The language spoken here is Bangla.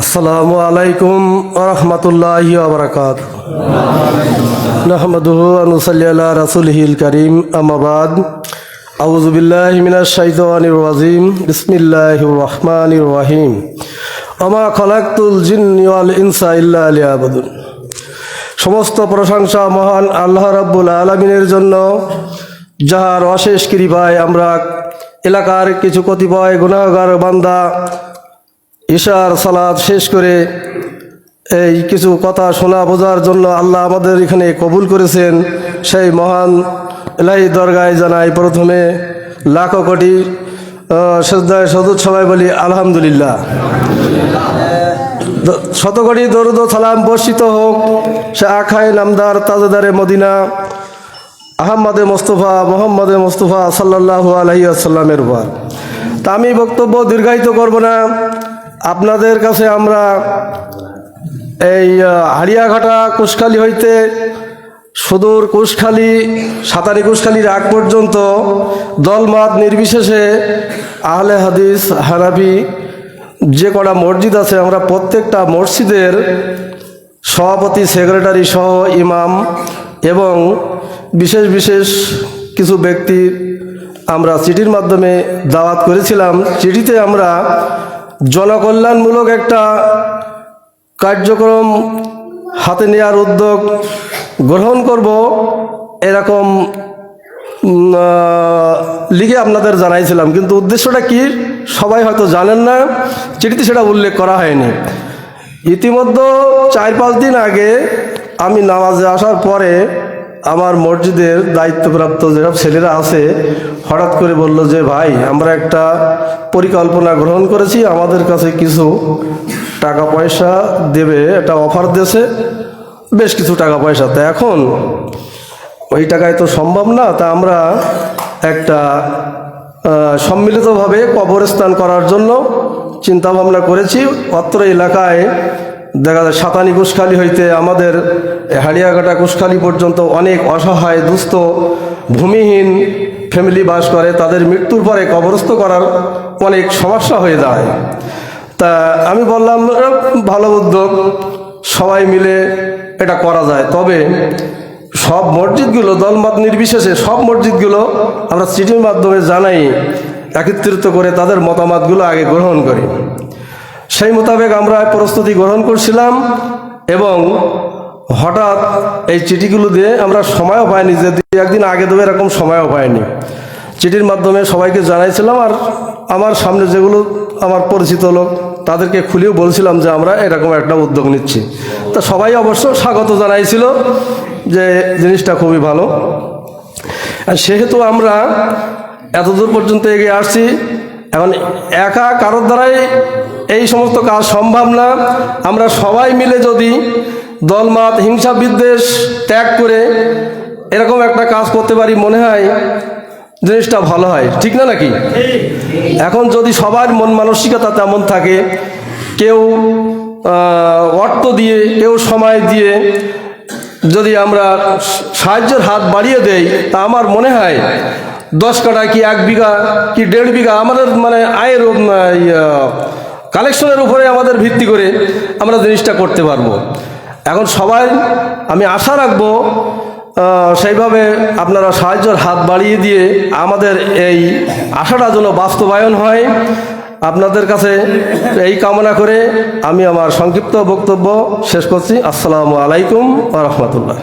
আসসালামু আলাইকুম রহমতুল্লাহ আবরকাত নহমদুহু আনুসাল্লি আলা রাসুলহিল করিম আমাবাদ আউযু বিল্লাহি মিনাশ শাইতানির রাজিম। বিসমিল্লাহির রহমানির রহিম। আমা খালাকতুল জিন্নি ওয়াল ইনসা ইল্লা লিয়াবুদুন। সমস্ত প্রশংসা মহান আল্লাহ রাব্বুল আলমিনের জন্য, যাহার অশেষ কৃপায় আমরা এলাকার কিছু কতিপয় গুণাগার বান্দা ঈশার সালাদ শেষ করে এই কিছু কথা শোনা বোঝার জন্য আল্লাহ আমাদের এখানে কবুল করেছেন। সেই মহান এলাহি দরগায় জানাই প্রথমে লাখো কোটি শ্রদ্ধায় সদুৎ সবাই বলি, আলহামদুলিল্লাহ। শতকোটি দরুদ সালাম বর্ষিত হোক, সে আখায় নামদার তাজেদারে মদিনা, আহম্মদে মোস্তফা, মোহাম্মদে মোস্তফা সাল্লাল্লাহু আলহি আসাল্লামের উপর। তা আমি বক্তব্য দীর্ঘায়িত করব না। আপনাদের কাছে আমরা এই হাড়িয়াঘাটা কুশখালী হইতে সুদূর কুশখালী, সাতারি কুশখালীর আগ পর্যন্ত দলমত নির্বিশেষে আহলে হাদিস, হানাফি, যে কটা মসজিদ আছে, আমরা প্রত্যেকটা মসজিদের সভাপতি, সেক্রেটারি সহ ইমাম এবং বিশেষ বিশেষ কিছু ব্যক্তির আমরা চিঠির মাধ্যমে দাওয়াত করেছিলাম। চিঠিতে আমরা জনকল্যাণমূলক একটা কার্যক্রম হাতে নেওয়ার উদ্যোগ গ্রহণ করব, এরকম লিখে আপনাদের জানাইছিলাম। কিন্তু উদ্দেশ্যটা কি, সবাই হয়তো জানেন না চিঠিতে সেটা উল্লেখ করা হয়নি। ইতিমধ্যে চার পাঁচ দিন আগে আমি নামাজে আসার পরে আমার মসজিদের দায়িত্বপ্রাপ্ত যেসব ছেলেরা আছে, হঠাৎ করে বলল যে, ভাই, আমরা একটা পরিকল্পনা গ্রহণ করেছি, আমাদের কাছে কিছু টাকা পয়সা দেবে, একটা অফার দিয়েছে, বেশ কিছু টাকা পয়সা। তো এখন ওই টাকায় তো সম্ভব না, তা আমরা একটা সম্মিলিতভাবে কবরস্থান করার জন্য চিন্তা ভাবনা করেছি। অত্র এলাকায় দেখা যায় সাতানি কুশখালী হইতে আমাদের হাড়িয়াঘাটা কুশখালী পর্যন্ত অনেক অসহায়, দুস্থ, ভূমিহীন ফ্যামিলি বাস করে। তাদের মৃত্যুর পরে কবরস্থ করার অনেক সমস্যা হয়ে দাঁড়ায় তা আমি বললাম ভালো উদ্যোগ। সবাই মিলে এটা করা যায়। তবে সব মসজিদগুলো, দলমত নির্বিশেষে সব মসজিদগুলো আমরা চিঠির মাধ্যমে জানাই, একত্রিত করে তাদের মতামতগুলো আগে গ্রহণ করি। সেই মোতাবেক আমরা প্রস্তুতি গ্রহণ করছিলাম এবং হঠাৎ এই চিঠিগুলো দিয়ে আমরা সময়ও পাইনি, যে একদিন আগে দেবে এরকম সময়ও পাইনি। চিঠির মাধ্যমে সবাইকে জানাইছিলাম আর আমার সামনে যেগুলো আমার পরিচিত লোক তাদেরকে খুলেও বলছিলাম যে আমরা এরকম একটা উদ্যোগ নিচ্ছি। তা সবাই অবশ্য স্বাগত জানাইছিল যে জিনিসটা খুবই ভালো। সেহেতু আমরা এতদূর পর্যন্ত এগিয়ে আসছি এখন একা কারোর দ্বারাই এই সমস্ত কাজ সম্ভব না। আমরা সবাই মিলে যদি দলমাত, হিংসা, বিদ্বেষ ত্যাগ করে এরকম একটা কাজ করতে পারি মনে হয় জিনিসটা ভালো হয়। ঠিক না নাকি? এখন যদি সবার মন মানসিকতা তেমন থাকে, কেউ অর্থ দিয়ে, কেউ সময় দিয়ে যদি আমরা সাহায্যের হাত বাড়িয়ে দেই, তা আমার মনে হয় দশ কাটা কি এক বিঘা, কি দেড় বিঘা? আমাদের মানে আয়ের কালেকশনের উপরে আমাদের ভিত্তি করে আমরা জিনিসটা করতে পারব। এখন সবাই, আমি আশা রাখব সেইভাবে আপনারা সাহায্যের হাত বাড়িয়ে দিয়ে আমাদের এই আশাটা যেন বাস্তবায়ন হয়। আপনাদের কাছে এই কামনা করে আমি আমার সংক্ষিপ্ত বক্তব্য শেষ করছি। আসসালামু আলাইকুম রহমতুল্লাহ।